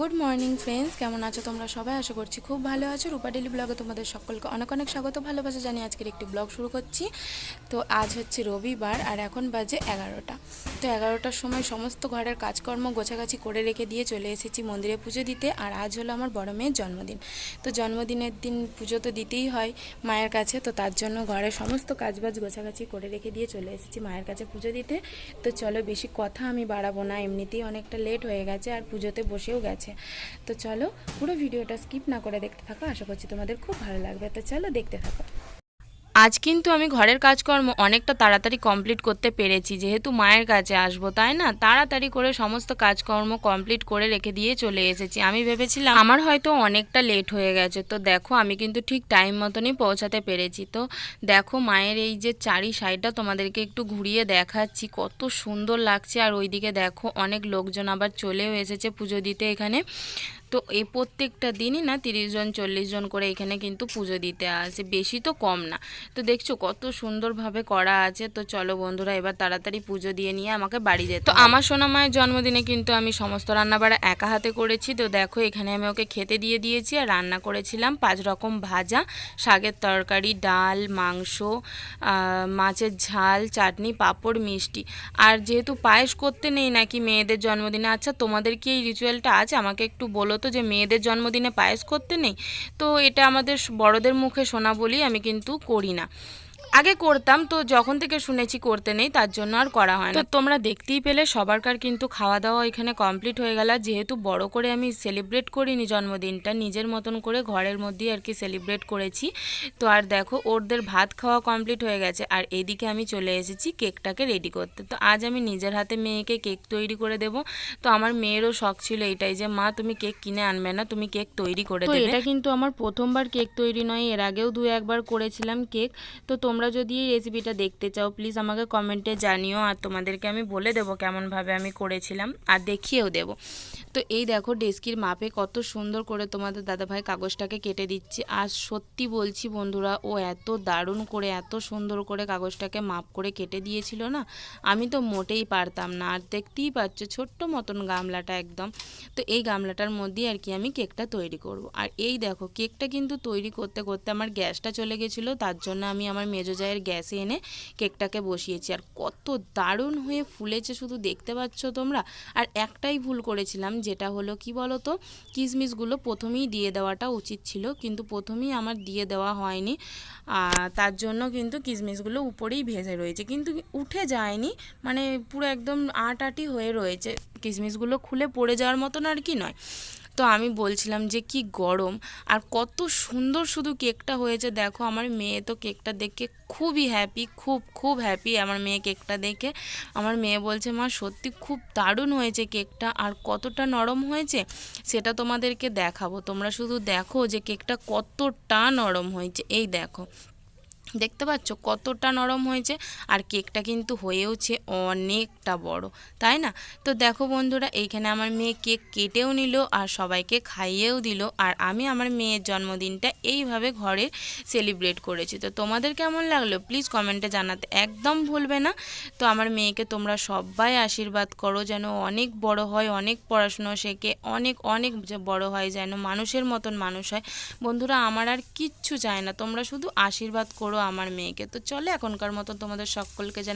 Good morning friends কেমন আছো তোমরা সবাই? আশা করছি খুব ভালো আছো। রূপা ডেলি ব্লগে তোমাদের সকলকে অনেক অনেক স্বাগত, ভালোবাসা জানিয়ে আজকের একটি ব্লগ শুরু করছি। তো আজ হচ্ছে রবিবার আর এখন বাজে এগারোটা। তো এগারোটার সময় সমস্ত ঘরের কাজকর্ম গোছাগাছি করে রেখে দিয়ে চলে এসেছি মন্দিরে পুজো দিতে। আর আজ হলো আমার বড় মেয়ের জন্মদিন। তো জন্মদিনের দিন পুজো তো দিতেই হয় মায়ের কাছে। তো তার জন্য ঘরের সমস্ত কাজবাজ গোছাগাছি করে রেখে দিয়ে চলে এসেছি মায়ের কাছে পুজো দিতে। তো চলো বেশি কথা আমি বাড়াবো না। এমনিতেই অনেকটা লেট হয়ে গেছে আর পুজোতে বসেও গেছে। তো চলো পুরো ভিডিওটা স্কিপ না করে দেখতে থাকো, আশা করছি তোমাদের খুব ভালো লাগবে। তো চলো দেখতে থাকো। আজ কিন্তু আমি ঘরের কাজকর্ম অনেকটা তাড়াতাড়ি কমপ্লিট করতে পেরেছি, যেহেতু মায়ের কাছে আসব, তাই না? তাড়াতাড়ি করে সমস্ত কাজকর্ম কমপ্লিট করে রেখে দিয়ে চলে এসেছি। আমি ভেবেছিলাম আমার হয়তো অনেকটা লেট হয়ে গেছে। তো দেখো, আমি কিন্তু ঠিক টাইম মতনই পৌঁছাতে পেরেছি। তো দেখো, মায়ের এই যে চারি সাইডটা তোমাদেরকে একটু ঘুরিয়ে দেখাচ্ছি। কত সুন্দর লাগছে। আর ওইদিকে দেখো, অনেক লোকজন আবার চলেও এসেছে পুজো দিতে এখানে। তো এই প্রত্যেকটা দিনই না তিরিশ জন চল্লিশ জন করে এখানে কিন্তু পুজো দিতে আসে। বেশি তো কম না। তো দেখছ কত সুন্দরভাবে করা আছে। তো চলো বন্ধুরা এবার তাড়াতাড়ি পুজো দিয়ে নিয়ে আমাকে বাড়ি যেতে তো আমার সোনা মায়ের জন্মদিনে কিন্তু আমি সমস্ত রান্নাবাড়া একা হাতে করেছি। তো দেখো এখানে আমি ওকে খেতে দিয়ে দিয়েছি আর রান্না করেছিলাম পাঁচ রকম ভাজা। শাকের তরকারি ডাল মাংস মাছের ঝাল চাটনি পাঁপড় মিষ্টি। আর যেহেতু পায়েস করতে নেই নাকি মেয়েদের জন্মদিনে আচ্ছা তোমাদের কি এই রিচুয়ালটা আছে? আমাকে একটু বলো তো যে মেয়েদের জন্মদিনে পায়েস করতে নেই, তো এটা আমাদের বড়দের মুখে শোনা বলি আমি কিন্তু করি না। আগে করতাম তো যখন থেকে শুনেছি করতে নেই তার জন্য আর করা হয় না। তো তোমরা দেখতেই পেলে সবারকার কিন্তু খাওয়া দাওয়া এখানে কমপ্লিট হয়ে গেল। যেহেতু বড় করে আমি সেলিব্রেট করিনি জন্মদিনটা নিজের মতন করে ঘরের মধ্যেই আর কি সেলিব্রেট করেছি। তো আর দেখো ওরদের ভাত খাওয়া কমপ্লিট হয়ে গেছে। আর এইদিকে আমি চলে এসেছি কেকটাকে রেডি করতে। তো আজ আমি নিজের হাতে মেয়েকে কেক তৈরি করে দেব। তো আমার মেয়েরও শখ ছিল এটাই যে মা তুমি কেক কিনে আনবে না তুমি কেক তৈরি করে দেবে। এটা কিন্তু আমার প্রথমবার কেক তৈরি নয় এর আগেও দু একবার করেছিলাম কেক। তো তোমরা যদি এই রেসিপিটা দেখতে চাও প্লিজ আমাকে কমেন্টে জানিও আর তোমাদেরকে আমি বলে দেবো কেমনভাবে আমি করেছিলাম আর দেখিয়েও দেবো। তো এই দেখো ডেস্কির মাপে কত সুন্দর করে তোমাদের দাদাভাই কাগজটাকে কেটে দিচ্ছে। আর সত্যি বলছি বন্ধুরা, ও এত দারুণ করে, এত সুন্দর করে কাগজটাকে মাপ করে কেটে দিয়েছিল না, আমি তো মোটেই পারতাম না। আর দেখতেই পাচ্ছ ছোট্ট মতন গামলাটা একদম। তো এই গামলাটার মধ্যেই আর কি আমি কেকটা তৈরি করব। আর এই দেখো, কেকটা কিন্তু তৈরি করতে করতে আমার গ্যাসটা চলে গেছিল, তার জন্য আমি আমার মেজো জায়ের গ্যাসে এনে কেকটাকে বসিয়েছি। আর কত দারুণ হয়ে ফুলেছে শুধু দেখতে পাচ্ছ তোমরা। আর একটাই ভুল করেছিলাম, যেটা হলো কি বলো তো কিশমিশগুলো প্রথমেই দিয়ে দেওয়াটা উচিত ছিল, কিন্তু প্রথমেই আমার দিয়ে দেওয়া হয়নি। তার জন্য কিন্তু কিশমিশগুলো উপরেই ভেসে রয়েছে। কিন্তু উঠে যায়নি মানে পুরো একদম আট আটি হয়ে রয়েছে। কিশমিশগুলো খুলে পড়ে যাওয়ার মতন আর কি নয়। তো আমি বলছিলাম যে, কি গরম। আর কত সুন্দর শুধু কেকটা হয়েছে। দেখো, আমার মেয়ে তো কেকটা দেখে খুবই হ্যাপি খুব খুব হ্যাপি আমার মেয়ে কেকটা দেখে। আমার মেয়ে বলছে, মা, সত্যি খুব দারুণ হয়েছে কেকটা। আর কতটা নরম হয়েছে সেটা তোমাদেরকে দেখাবো। তোমরা শুধু দেখো যে কেকটা কতটা নরম হয়েছে। এই দেখো। দেখতে পাচ্ছ কতটা নরম হয়েছে আর কেকটা কিন্তু হয়েওছে অনেকটা বড়, তাই না? তো দেখো বন্ধুরা, এইখানে আমার মেয়ে কেক কেটেও নিল আর সবাইকে খাইয়েও দিল আর আমি আমার মেয়ের জন্মদিনটা এইভাবে ঘরে সেলিব্রেট করেছি। তো তোমাদের কেমন লাগল? প্লিজ কমেন্টে জানাতে একদম ভুলবে না। তো আমার মেয়েকে তোমরা সবাই আশীর্বাদ করো যেন অনেক বড় হয়, অনেক পড়াশুনো শেখে, অনেক অনেক বড় হয়, যেন মানুষের মতন মানুষ হয়। বন্ধুরা, আমার আর কিচ্ছু চায় না। তোমরা শুধু আশীর্বাদ করো আমার মেয়েকে। তো চলে এখনকার মতো তোমাদের সকলকে জানাই